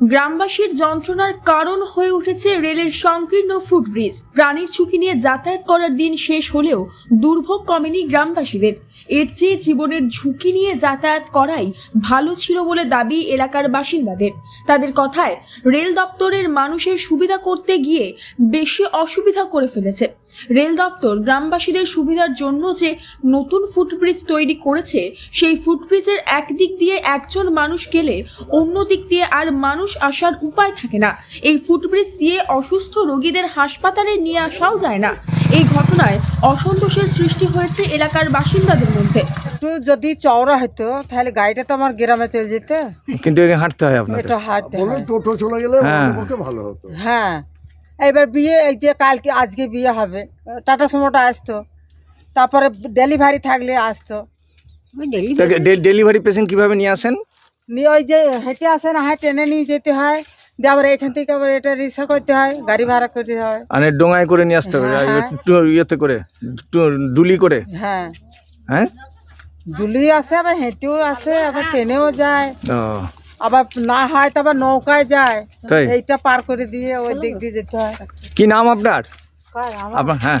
গ্রামবাসীর যন্ত্রণার কারণ হয়ে উঠেছে রেলের সংকীর্ণ ফুটব্রিজ প্রাণীর ঝুঁকি নিয়ে যাতায়াত করার দিন শেষ হলেও দুর্ভোগ কমেনি গ্রামবাসীদের। এর চেয়ে জীবনের ঝুঁকি নিয়ে যাতায়াত করাই ভালো ছিল বলে দাবি এলাকার বাসিন্দাদের। তাদের কথায়, রেল দপ্তরের মানুষের সুবিধা করতে গিয়ে বেশি অসুবিধা করে ফেলেছে। রেল দপ্তর গ্রামবাসীদের সুবিধার জন্য যে নতুন ফুটব্রিজ তৈরি করেছে, সেই ফুটব্রিজের একদিক দিয়ে একজন মানুষ গেলে অন্য দিক দিয়ে আর মানুষ আসার উপায় থাকে না। এই ফুটব্রিজ দিয়ে অসুস্থ রোগীদের হাসপাতালে নিয়ে আসাও যায় না। এই ঘটনায় অসন্তোষের সৃষ্টি হয়েছে এলাকার বাসিন্দাদের মধ্যে। একটু যদি চওড়া হতো তাহলে গাড়িটা তো আমার গ্রামে চলে যেত। কিন্তু এখানে হাঁটতে হয় আপনাদের এটা হাঁটতে বলে হয়। টোটো চলে গেলে হ্যাঁ। পক্ষে ভালো হতো। হ্যাঁ। এবার বিয়ে এই যে কালকে আজকে বিয়ে হবে। টাটা সুমোটা আসতো। তারপরে ডেলিভারি থাকলে আসতো। ডেলিভারি পেশেন্ট কীভাবে নিয়ে আসেন? নিয়ে ওই যে হেঁটে আসে না হ্যাঁ টেনে নিয়ে যেতে হয়। দিয়ে আবার এখান থেকে আবার এটা রিক্সা করতে হয় গাড়ি ভাড়া করতে হয়। মানে ডোঙায় করে নিয়ে আসতে হবে হ্যাঁ, ইয়েতে করে ডুলি করে। হ্যাঁ। হ্যাঁ? আসে আবার হেঁটেও আসে আবার ট্রেনেও যায়। আবার না হয় তো আবার নৌকায় যায়। এইটা পার করে দিয়ে ওই দিক দিয়ে যেতে হয়। কি নাম আপনার? আপনার হ্যাঁ।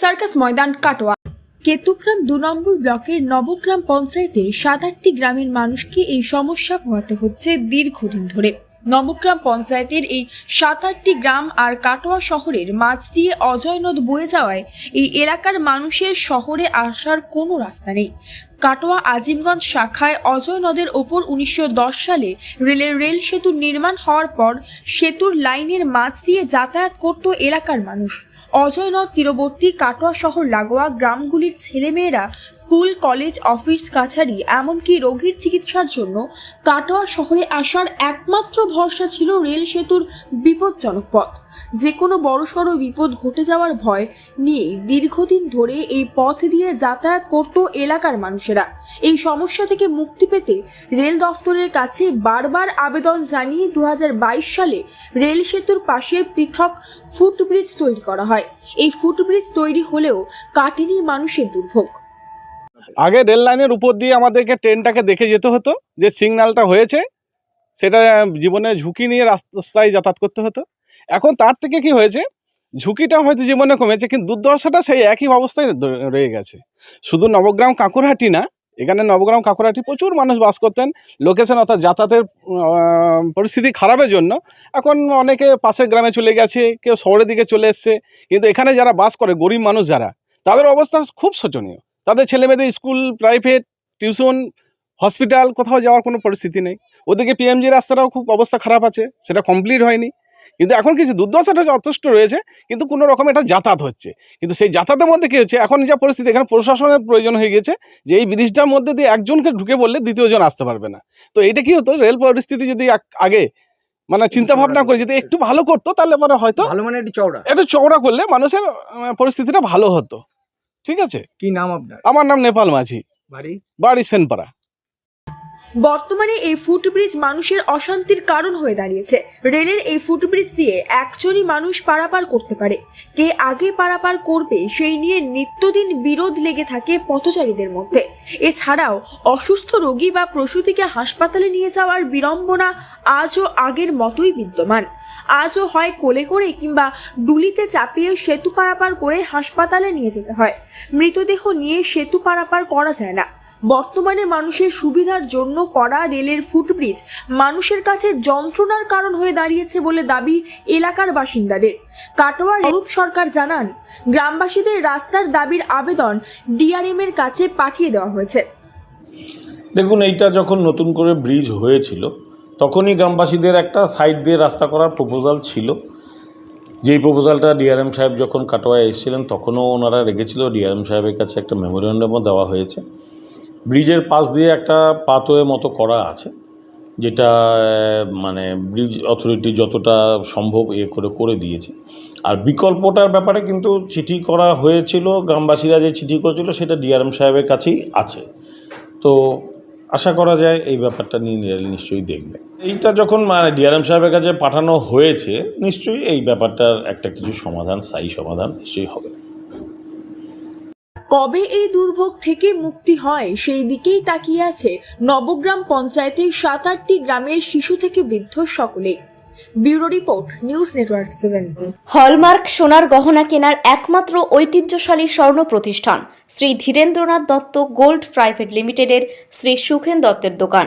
সার্কাস ময়দান, কাটোয়া। কেতুগ্রাম দু নম্বর ব্লকের নবগ্রাম পঞ্চায়েতের সাত আটটি গ্রামের মানুষকে এই সমস্যা পোহাতে হচ্ছে দীর্ঘদিন ধরে। নবগ্রাম পঞ্চায়েতের এই সাত আটটি গ্রাম আর কাটোয়া শহরের মাঝ দিয়ে অজয় নদ বয়ে যাওয়ায় এই এলাকার মানুষের শহরে আসার কোনো রাস্তা নেই। কাটোয়া আজিমগঞ্জ শাখায় অজয় নদের ওপর উনিশশো দশ সালে রেলের রেল সেতু নির্মাণ হওয়ার পর সেতুর লাইনের মাঝ দিয়ে যাতায়াত করত এলাকার মানুষ। অজয় নদ তীরবর্তী কাটোয়া শহর লাগোয়া গ্রামগুলির ছেলেমেয়েরা স্কুল, কলেজ, অফিস, কাছারি, এমনকি রোগীর চিকিৎসার জন্য কাটোয়া শহরে আসার একমাত্র ভরসা ছিল রেল সেতুর বিপজ্জনক পথ। যে কোনো বড়সড় বিপদ ঘটে যাওয়ার ভয় নিয়ে দীর্ঘদিন ধরে এই পথ দিয়ে যাতায়াত করত এলাকার মানুষেরা। এই সমস্যা থেকে মুক্তি পেতে রেল দফতরের কাছে বারবার আবেদন জানিয়ে দু হাজার বাইশ সালে রেল সেতুর পাশে পৃথক ফুটব্রিজ তৈরি করা হয়। এই ফুটব্রিজ তৈরি হলেও কাটেনি মানুষের দুর্ভোগ। আগে রেল লাইনের উপর দিয়ে আমাদেরকে ট্রেনটাকে দেখে যেতে হতো, যে সিগন্যালটা হয়েছে, সেটা জীবনে ঝুঁকি নিয়ে রাস্তায় যাতায়াত করতে হতো। এখন তার থেকে কি হয়েছে, ঝুঁকিটা হয়তো জীবনে কমেছে, কিন্তু দুর্দশাটা সেই একই অবস্থায় রয়ে গেছে। শুধু নবগ্রাম কাঁকুরহাটি না এখানে নবগ্রাম কাঁকুরহাটি প্রচুর মানুষ বাস করতেন। লোকেশন অর্থাৎ যাতায়াতের পরিস্থিতি খারাপের জন্য। এখন অনেকে পাশের গ্রামে চলে গেছে, কেউ শহরের দিকে চলে এসছে। কিন্তু এখানে যারা বাস করে, গরিব মানুষ যারা, তাদের অবস্থা খুব শোচনীয়। তাদের ছেলেমেয়েদের স্কুল, প্রাইভেট, টিউশন, হসপিটাল, কোথাও যাওয়ার কোনো পরিস্থিতি নেই। ওদিকে পিএমজি রাস্তাটাও খুব অবস্থা খারাপ আছে, সেটা কমপ্লিট হয়নি। কিন্তু এখন কিছু দুর্দশাটা যথেষ্ট রয়েছে কিন্তু কোনো রকম এটা যাতায়াত হচ্ছে। কিন্তু সেই যাতায়াতের মধ্যে কী হচ্ছে? এখন যা পরিস্থিতি এখানে প্রশাসনের প্রয়োজন হয়ে গেছে যে এই ব্রিজটার মধ্যে দিয়ে একজনকে ঢুকে বললে দ্বিতীয়জন আসতে পারবে না। তো এটা কি হতো? রেল পরিস্থিতি যদি আগ- আগে মানে চিন্তা ভাবনা করে যদি একটু ভালো করতো তাহলে পরে হয়তো ভালো মানে একটু চওড়া। একটু চওড়া করলে মানুষের পরিস্থিতিটা ভালো হতো। ঠিক আছে? কি নাম আপনার? আমার নাম নেপাল মাঝি। বাড়ি? বাড়ি সেনপাড়া। বর্তমানে এই ফুটব্রিজ মানুষের অশান্তির কারণ হয়ে দাঁড়িয়েছে। রেলের এই ফুটব্রিজ দিয়ে একজনই মানুষ পারাপার করতে পারে। কে আগে পারাপার করবে সেই নিয়ে নিত্যদিন বিরোধ লেগে থাকে পথচারীদের মধ্যে। এছাড়াও অসুস্থ রোগী বা প্রসূতিকে হাসপাতালে নিয়ে যাওয়ার বিড়ম্বনা আজও আগের মতোই বিদ্যমান। আজও হয় কোলে করে কিংবা ডুলিতে চাপিয়ে সেতু পারাপার করে হাসপাতালে নিয়ে যেতে হয়। মৃতদেহ নিয়ে সেতু পারাপার করা যায় না। বর্তমানে মানুষের সুবিধার জন্য করা রেলের ফুটব্রিজ মানুষের কাছে যন্ত্রণার কারণ হয়ে দাঁড়িয়েছে বলে দাবি এলাকার বাসিন্দাদের। কাটোয়ার রূপ সরকার জানান, গ্রামবাসীদের রাস্তার দাবির আবেদন ডিআরএম এর কাছে পাঠিয়ে দেওয়া হয়েছে। দেখুন, এইটা যখন নতুন করে ব্রিজ হয়েছিল তখনই গ্রামবাসীদের একটা সাইড দিয়ে রাস্তা করার প্রপোজাল ছিল। যেই প্রপোজালটা ডিআরএম সাহেব যখন কাটোয়ায় এসেছিলেন, তখনও ওনারা রেখেছিল। ডিআরএম সাহেবের কাছে একটা মেমোরিয়ান্ডামও দেওয়া হয়েছে। ব্রিজের পাশ দিয়ে একটা পাতওয়ে মতো করা আছে, যেটা মানে ব্রিজ অথরিটি যতটা সম্ভব এ করে করে দিয়েছে। আর বিকল্পটার ব্যাপারে কিন্তু চিঠি করা হয়েছিল, গ্রামবাসীরা যে চিঠি করেছিল, সেটা ডিআরএম সাহেবের কাছেই আছে। তো আশা করা যায় এই ব্যাপারটা নিয়ে নিশ্চয়ই দেখবে। এইটা যখন মানে ডিআরএম সাহেবের কাছে পাঠানো হয়েছে নিশ্চয়ই এই ব্যাপারটার একটা কিছু সমাধান স্থায়ী সমাধান নিশ্চয়ই হবে। কবে এই দুর্ভোগ থেকে মুক্তি হয় সেই দিকেই তাকিয়ে আছে নবগ্রাম পঞ্চায়েতের সাত আটটি গ্রামের শিশু থেকে বৃদ্ধ সকলে। Bureau report news network seven. Hallmark সোনার গহনা কেনার একমাত্র ঐতিহ্যশালী স্বর্ণ প্রতিষ্ঠান শ্রী ধীরেন্দ্রনাথ দত্ত গোল্ড প্রাইভেট লিমিটেডের শ্রী সুখেন দত্তের দোকান।